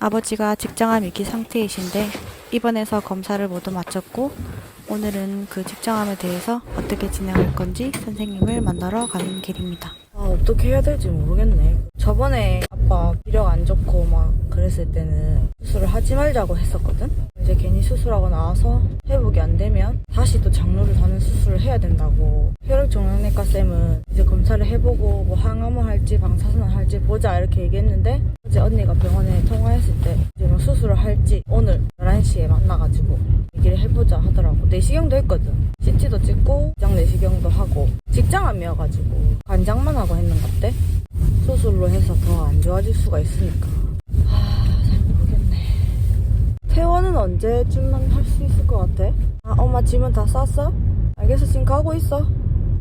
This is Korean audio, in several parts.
아버지가 직장암 위기 상태이신데 입원해서 검사를 모두 마쳤고 오늘은 그 직장암에 대해서 어떻게 진행할 건지 선생님을 만나러 가는 길입니다. 아, 어떻게 해야 될지 모르겠네. 저번에 아빠 기력 안 좋고 막 그랬을 때는 수술을 하지 말자고 했었거든? 이제 괜히 수술하고 나와서 회복이 안 되면 다시 또 장로를 다는 수술을 해야 된다고. 혈액종양내과 쌤은 이제 검사를 해보고 뭐 항암을 할지 방사선을 할지 보자 이렇게 얘기했는데 어제 언니가 병원에 통화했을 때 이제 뭐 수술을 할지 오늘 11시에 만나가지고 얘기를 해보자 하더라고. 내시경도 했거든. CT도 찍고 직장 내시경도 하고 직장암이어가지고 관장만 하고 했는 것때 수술로 해서 더 안 좋아질 수가 있으니까 아잘 모르겠네 퇴원은 언제쯤만 할 수 있을 것 같아? 아 엄마 짐은 다 쌌어? 알겠어 지금 가고 있어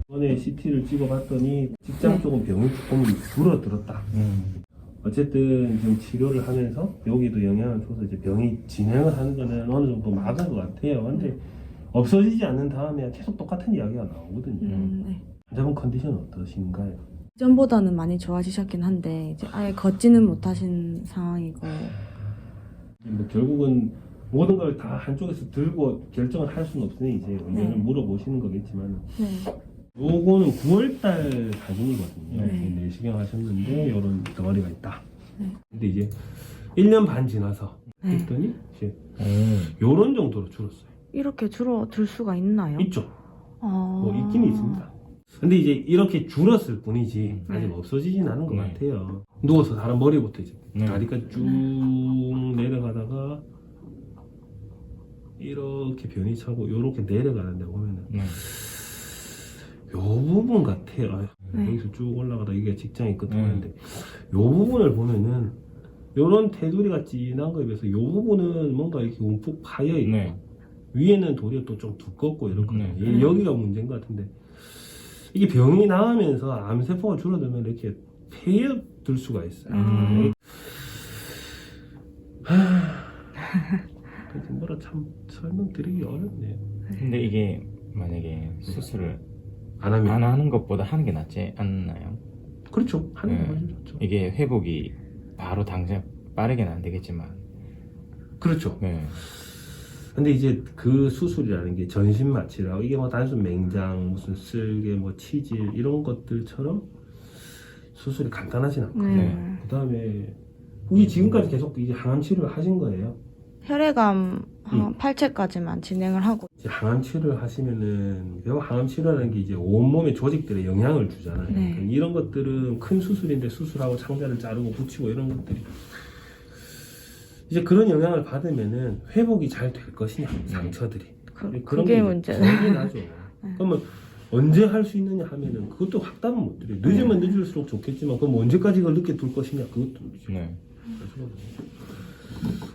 이번에 CT를 찍어봤더니 직장 네. 쪽은 병이 조금 줄어들었다. 어쨌든 좀 치료를 하면서 여기도 영향을 줘서 이제 병이 진행을 하는 거는 어느 정도 막은 것 같아요. 근데 없어지지 않는 다음에 계속 똑같은 이야기가 나오거든요. 음, 네. 환자분 컨디션 어떠신가요? 전보다는 많이 좋아지셨긴 한데 이제 아예 걷지는 못하신 상황이고 뭐 결국은 모든 걸 다 한쪽에서 들고 결정을 할 수는 없으니 이제 의견을 네. 물어보시는 거겠지만 네. 요거는 9월달 사진이거든요. 네. 내시경 하셨는데 이런 덩어리가 있다. 네. 근데 이제 1년 반 지나서 네. 했더니 이제 요런 정도로 줄었어요. 이렇게 줄어들 수가 있나요? 있죠. 아... 뭐 있긴 있습니다. 근데 이제 이렇게 줄었을 뿐이지 아직 네. 없어지진 않은 것 네. 같아요. 누워서 사람 머리부터 이제 네. 다리까지 쭉 내려가다가 이렇게 변이 차고 이렇게 내려가는데 보면은 네. 요 부분 같아요. 아유, 네. 여기서 쭉 올라가다 이게 직장이 네. 끝나는데 요 부분을 보면은 요런 테두리가 진한 거에 비해서 요 부분은 뭔가 이렇게 움푹 파여 있고 네. 위에는 도리어 또 좀 두껍고 이렇거든요. 네. 얘 여기가 문제인 것 같은데 이게 병이 나으면서 암세포가 줄어들면 이렇게 패여들 수가 있어요. 음. 하... 뭐라 참 설명드리기 어렵네요. 근데 이게 만약에 수술을 안 하면 안 하는 것보다 하는 게 낫지 않나요? 그렇죠. 하는 게 네. 훨씬 좋죠. 이게 회복이 바로 당장 빠르게는 안 되겠지만 그렇죠. 네. 근데 이제 그 수술이라는 게 전신 마취라고 이게 뭐 단순 맹장 무슨 쓸개 뭐 치질 이런 것들처럼 수술이 간단하진 않거든요. 네. 그다음에 우리 지금까지 계속 이제 항암 치료를 하신 거예요. 혈액암 한 음. 8채까지만 진행을 하고 이제 항암 치료를 하시면은 결국 항암 치료라는 게 이제 온몸의 조직들에 영향을 주잖아요. 네. 그러니까 이런 것들은 큰 수술인데 수술하고 창자를 자르고 붙이고 이런 것들이 이제 그런 영향을 받으면은 회복이 잘 될 것이냐 상처들이 그, 그런 그게 게 문제 겁이 나죠. 그러면 언제 할 수 있느냐 하면은 그것도 확답은 못 드려요. 늦으면 늦을수록 좋겠지만 그럼 언제까지 그걸 늦게 둘 것이냐 그것도 모르죠. 네.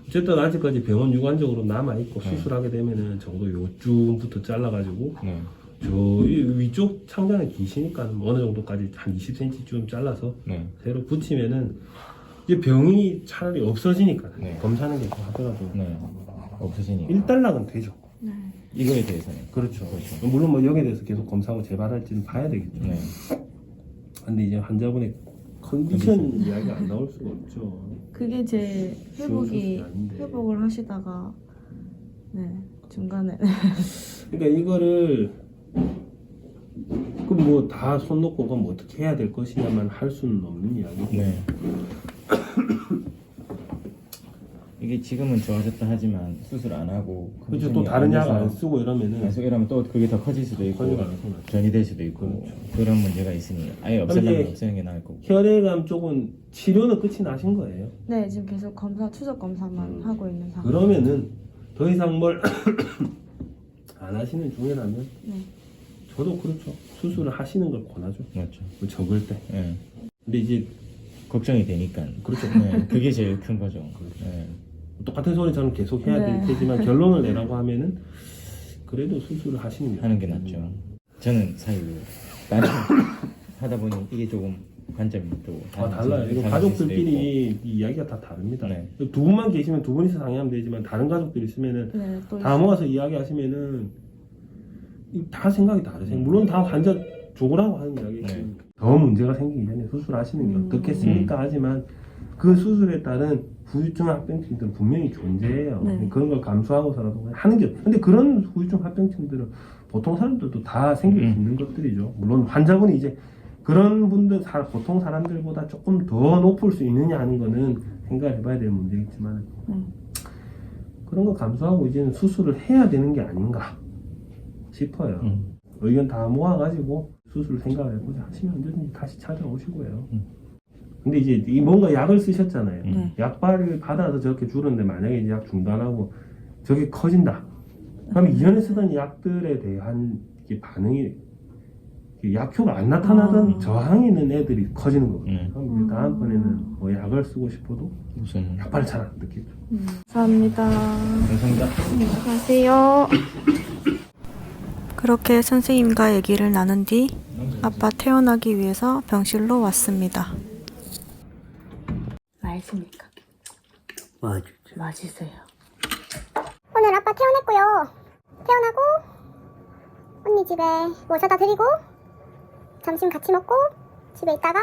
어쨌든 아직까지 병원 유관적으로 남아 있고 네. 수술하게 되면은 정도 요쯤부터 잘라가지고 네. 저이 위쪽 창자는 기시니까 어느 정도까지 한 20cm쯤 잘라서 네. 새로 붙이면은 이제 병이 차라리 없어지니까 네. 검사하는 게 하더라도 네. 없으시니까. 일단락은 되죠. 네. 이거에 대해서는 그렇죠. 그렇죠. 물론 뭐 여기에 대해서 계속 검사하고 재발할지는 봐야 되겠죠. 네. 근데 이제 환자분의 컨디션 이야기가 안 나올 수가 없죠. 그게 제 회복이. 회복을 하시다가 네 중간에 그러니까 이거를 그럼 뭐 다 손 놓고 그럼 어떻게 해야 될 것이냐만 할 수는 없는 이야기고. 네. 이게 지금은 좋아졌다 하지만 수술 안 하고 그렇죠. 또 다른 안약안 쓰고 이러면은 계속 이러면 또 그게 더 커질 수도 있고 커질 가능성이 높죠. 전이 될 수도 있고 그런 문제가 있으니 아예 없애려면 이제 없애는 게 나을 거고 혈액암 쪽은 치료는 끝이 나신 거예요. 네 지금 계속 검사 추적 검사만 음. 하고 있는 상황. 그러면은 더 이상 뭘 안 하시는 중이라면 네. 저도 그렇죠. 수술을 하시는 걸 권하죠. 그렇죠. 그 적을 때. 네. 근데 이제 걱정이 되니까 그렇죠. 네. 그게 제일 큰 거죠. 네. 똑같은 소리 저는 계속 해야 네. 될 테지만 결론을 내라고 하면은 그래도 수술을 하시는 게 하는 게 낫죠. 저는 사실 나는 하다 보니 이게 조금 관점이 또 아, 달라요. 이거 달라질 수도 가족들끼리 이 이야기가 다 다릅니다. 네. 두 분만 계시면 두 분이서 상의하면 되지만 다른 가족들이 있으면은 네, 또 다 모아서 이야기하시면은 이- 다 생각이 다르세요. 물론 다 환자 좋으라고 하는 이야기고 네. 더 문제가 생기기 전에 수술하시는 게 음. 어떻겠습니까? 하지만 그 수술에 따른 후유증 합병증들은 분명히 존재해요. 네. 그런 걸 감수하고서라도 하는 게 근데 그런 후유증 합병증들은 보통 사람들도 다 생길 수 음. 있는 것들이죠. 물론 환자분이 이제 그런 분들 사- 보통 사람들보다 조금 더 높을 수 있느냐 하는 거는 생각을 해봐야 될 문제겠지만 음. 그런 거 감수하고 이제는 수술을 해야 되는 게 아닌가 싶어요. 음. 의견 다 모아가지고 수술 생각을 해보자 하시면 언제든지 다시 찾아오시고요. 음. 근데 이제 이 뭔가 약을 쓰셨잖아요. 네. 약발을 받아서 저렇게 주는데 만약에 이제 약 중단하고 저게 커진다. 그럼 이전에 쓰던 약들에 대한 이게 반응이 이게 약효가 안 나타나던 아. 저항이 있는 애들이 커지는 거거든요. 음. 그럼 이제 다음번에는 뭐 약을 쓰고 싶어도 우선 약발을 잘 안 느끼죠. 감사합니다. 감사합니다. 안녕하세요. 그렇게 선생님과 얘기를 나눈 뒤 아빠 퇴원하기 위해서 병실로 왔습니다. 맛있습니까? 맞아. 맛있어요. 오늘 아빠 퇴원했고요. 퇴원하고 언니 집에 모셔다 드리고 점심 같이 먹고 집에 있다가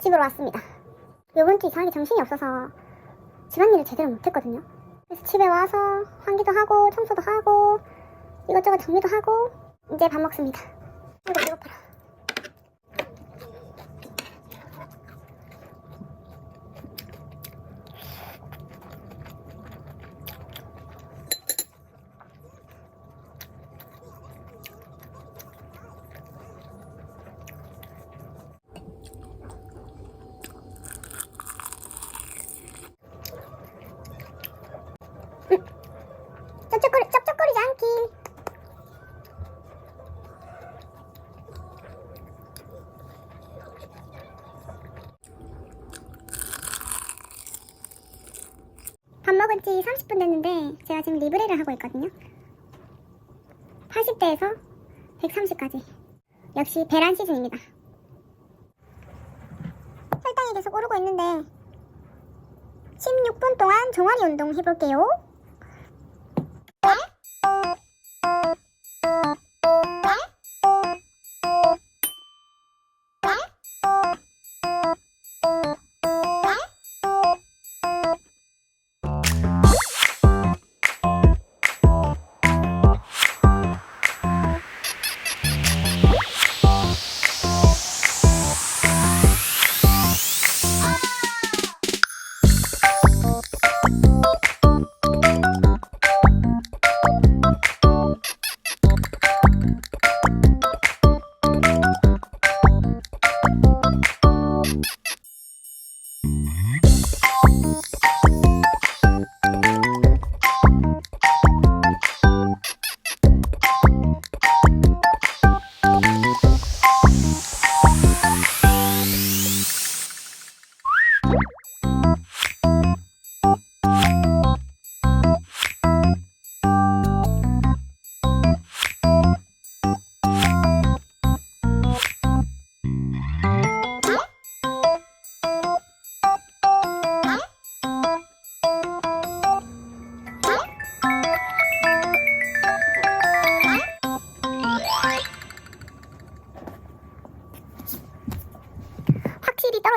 집으로 왔습니다. 요번 주 이상하게 정신이 없어서 집안일을 제대로 못했거든요. 그래서 집에 와서 환기도 하고 청소도 하고 이것저것 정리도 하고 이제 밥 먹습니다. 이거 봐라. 쩝쩝거리, 쩝쩝거리지 않기. 밥 먹은 지 30분 됐는데 제가 지금 리브레를 하고 있거든요. 80대에서 130까지. 역시 배란 시즌입니다. 혈당이 계속 오르고 있는데 16분 동안 종아리 운동 해볼게요.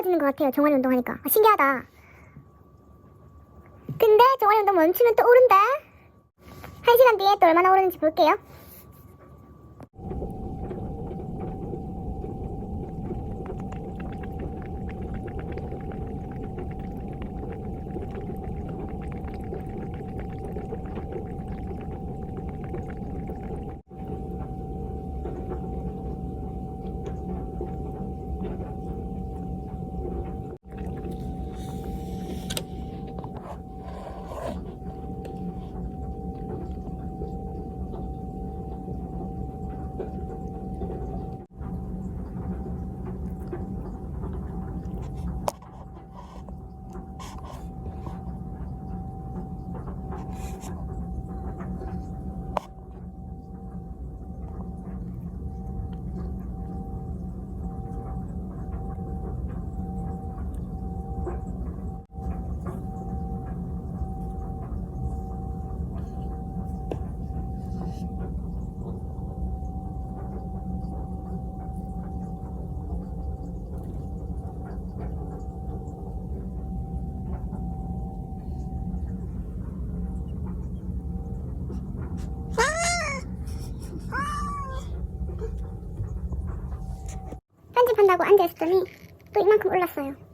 떨어지는 것 같아요. 종아리 운동하니까. 아, 신기하다. 근데 종아리 운동 멈추면 또 오른다. 한 시간 뒤에 또 얼마나 오르는지 볼게요. 올라간다고 앉아있었더니 또 이만큼 올랐어요.